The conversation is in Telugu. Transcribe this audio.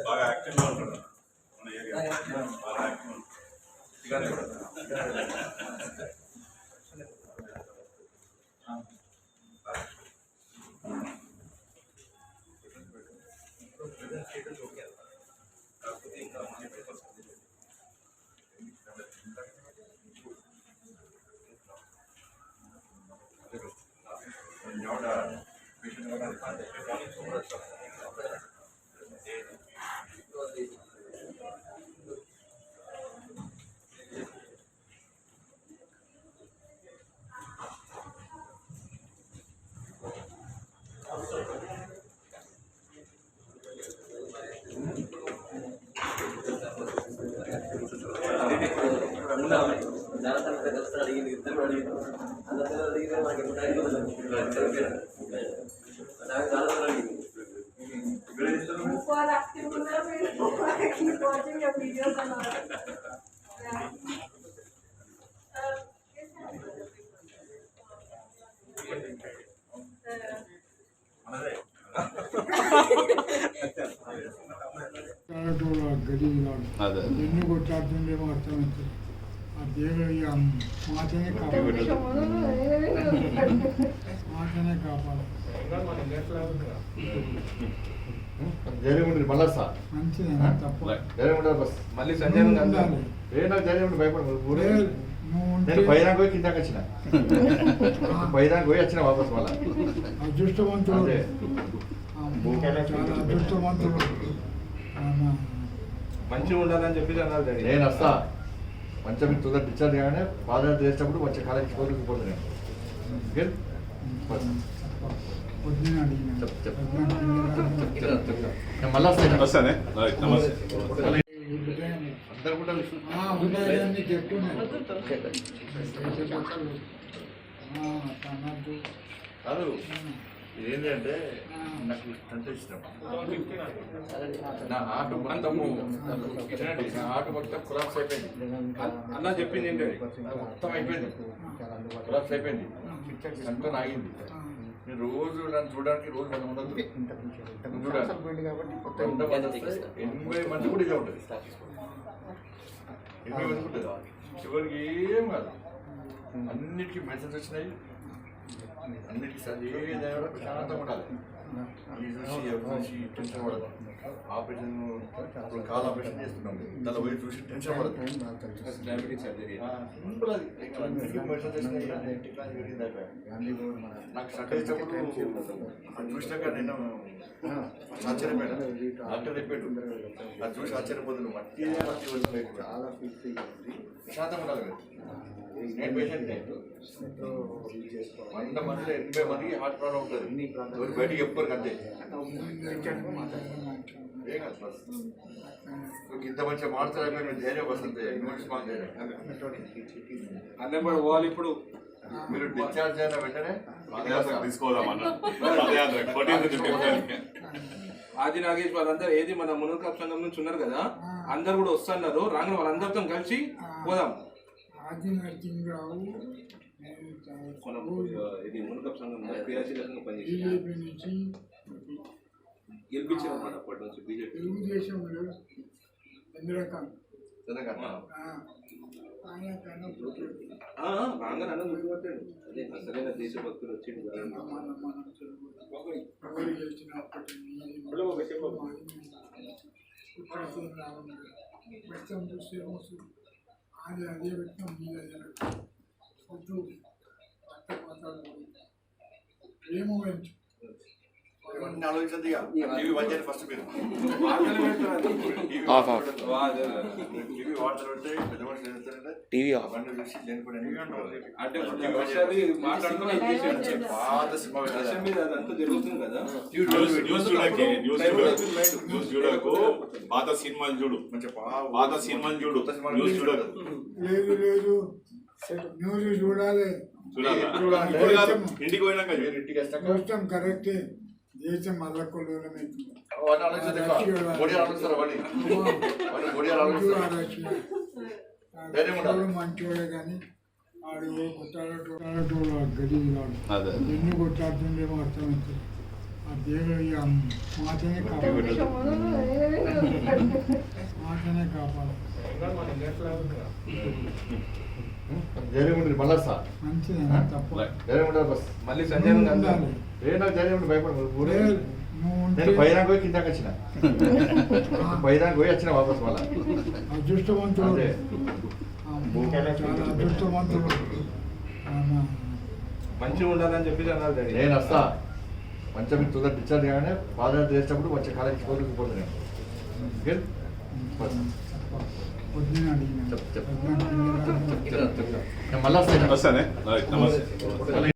బాగా యాక్టివ్గా ఉంటాడు. మన ఏరియా. బాగా యాక్టివ్ ఇలానే uh, మనదే కారటోడు గడిలాడు అదే ఎన్ని కొట్లాడుతుండేమో అర్థమవుతుంది ఆ దేవుడు ఇక మాతనే కాపాడు. మాతనే కాపాడు. ఉంటుంది మళ్ళా సార్. మంచిది తప్ప. ఉంటుంది బస్. మళ్ళీ సంజయ్ భయపడదు ఊరే నేను పోయి కిందకి వచ్చిన. పైదాకా పోయి వచ్చిన వాపస్ మళ్ళా. అదృష్టవంతుడు. అదృష్టవంతుడు. మంచిగా ఉండాలని చెప్పి అన్నారు నేను వస్తా. మీరు తొందర డిశ్చార్జ్ కాగానే పాదయాత్ర చేసేటప్పుడు మంచి కాలేజీ కోరిక పోతుంది మళ్ళా వస్తాను వస్తానే రైట్ నమస్తే. ఉదయం. అందరు కూడా ఆ, ఉదయాన్ని చెప్తున్నాను తనకు. కాదు ఇదేంటి అంటే నాకు అంటే ఇష్టం. నా ఆట మొత్తము నా ఆట మొత్తం కొలాప్స్ అయిపోయింది. అన్న చెప్పింది ఏంటంటే మొత్తం అయిపోయింది. కొలాప్స్ అయిపోయింది. అంతా ఆగింది నేను రోజు నన్ను చూడడానికి రోజు వంద మంది. చూడాలి. ఎనభై మంది కూడా ఇదే ఉంటుంది. ఎనభై మంది ఉంటుంది. చివరికి ఏం కాదు. అన్నిటికీ మెడిసిన్స్ వచ్చినాయి. అన్నిటికీ సరి ఏదైనా ప్రశాంతంగా ఉండాలి. చూసి టెన్షన్ పడదు ఆపరేషన్ ఇప్పుడు కాల్ ఆపరేషన్ చేస్తున్నాం పోయి చూసి టెన్షన్ పడదు. నాకు షట్ వేసినప్పుడు అది చూసినాక నేను ఆశ్చర్యపోయాను డాక్టర్ చెప్పాడు అది చూసి ఆశ్చర్యపోతున్నాను మట్టి చాలా ప్రశాంతంగా ఉండాలి నేను పేషెంట్ వంద మందిలో ఎనభై మందికి హార్ట్ ప్రాబ్లం ఉంటుంది ఎవరు బయటికి చెప్పుకోరు అంతే. ఏం కాదు బస్. నువ్వు ఇంత మంచిగా మాట్లాడే మేము ధైర్యం మాకు ఇప్పుడు. మీరు డిశ్చార్జ్ అయిన వెంటనే ఆది నాగేష్ వాళ్ళందరూ ఏది మన మునర్ కప్ సంఘం నుంచి ఉన్నారు కదా అందరు కూడా వస్తున్నారు. రాగానే వాళ్ళందరితో కలిసి పోదాం. ఆది నరసింహరావు ఇది మునర్ సంఘం క్రియాశీలకంగా పనిచేసి బీజేపీ. అప్పటి నుంచి బీజేపీ తెలుగుదేశంలో రాగానే అన్న గుర్తుపట్టాడు. అదే అసలైన దేశభక్తులు వచ్చి మన మన చూస్తే అది అదే వ్యక్తం. మీద రక్తపాతాలు ఏ మూమెంట్ టీవీ ఆఫ్. చూడకే పాత సినిమాలు చూడు. పాత సినిమాలు చూడు. న్యూస్ చూడకు. లేదు లేదు. న్యూస్ చూడాలి. చూడాలా? ఇంటికి పోయినాక. ఇంటికి కరెక్టే దేశం ఉండాలి. మంచోడే కానీ ఆ వాడు కొట్టాడటో కొట్టాడటో గడి వాడు అదే ఎన్ని కొట్లాడుతుండేమో అర్థమవుతుంది ఆ దేవ ఇక మాతనే మాతనే కాపాడు. ధైర్యం ఉంటుంది మళ్ళా వస్తా మంచిది తప్ప. ధైర్యం ఉంటుంది బస్. మళ్ళీ సంజయ్ నువ్వు ఉండాలి. ఏ నాకు ధైర్యం ఉంటుంది భయపడ ఊరే. ఒరే, నువ్వు ఉంటే నేను పైదాకా పోయి కిందకి వచ్చిన. పైదాకా పోయి వచ్చిన వాపస్ మళ్ళా. అదృష్టవంతుడు. చాలా అదృష్టవంతుడు. మంచిగా ఉండాలని చెప్పి అన్నారు నేను వస్తా. మంచిగా మీరు తుదర డిశ్చార్జ్ కాగానే పాదయాత్ర చేసేటప్పుడు మంచి కాలేజీ కోరిక మళ్ళీ రైట్ నమస్తే.